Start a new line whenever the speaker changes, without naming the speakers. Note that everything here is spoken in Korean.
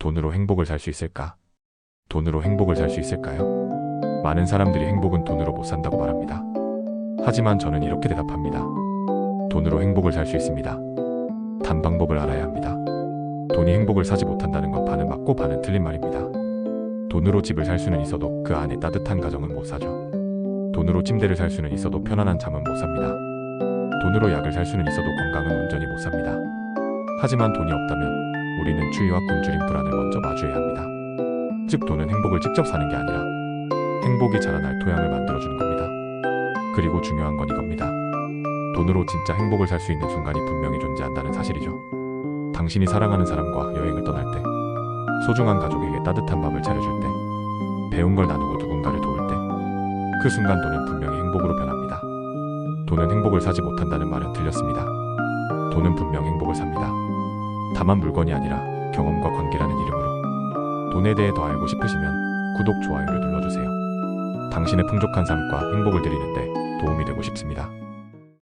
돈으로 행복을 살 수 있을까? 돈으로 행복을 살 수 있을까요? 많은 사람들이 행복은 돈으로 못 산다고 말합니다. 하지만 저는 이렇게 대답합니다. 돈으로 행복을 살 수 있습니다. 단 방법을 알아야 합니다. 돈이 행복을 사지 못한다는 건 반은 맞고 반은 틀린 말입니다. 돈으로 집을 살 수는 있어도 그 안에 따뜻한 가정은 못 사죠. 돈으로 침대를 살 수는 있어도 편안한 잠은 못 삽니다. 돈으로 약을 살 수는 있어도 건강은 온전히 못 삽니다. 하지만 돈이 없다면 우리는 추위와 굶주림 불안을 먼저 마주해야 합니다. 즉 돈은 행복을 직접 사는 게 아니라 행복이 자라날 토양을 만들어주는 겁니다. 그리고 중요한 건 이겁니다. 돈으로 진짜 행복을 살 수 있는 순간이 분명히 존재한다는 사실이죠. 당신이 사랑하는 사람과 여행을 떠날 때, 소중한 가족에게 따뜻한 밥을 차려줄 때, 배운 걸 나누고 누군가를 도울 때, 그 순간 돈은 분명히 행복으로 변합니다. 돈은 행복을 사지 못한다는 말은 틀렸습니다. 돈은 분명 행복을 삽니다. 다만 물건이 아니라 경험과 관계라는 이름으로. 돈에 대해 더 알고 싶으시면 구독, 좋아요를 눌러주세요. 당신의 풍족한 삶과 행복을 드리는데 도움이 되고 싶습니다.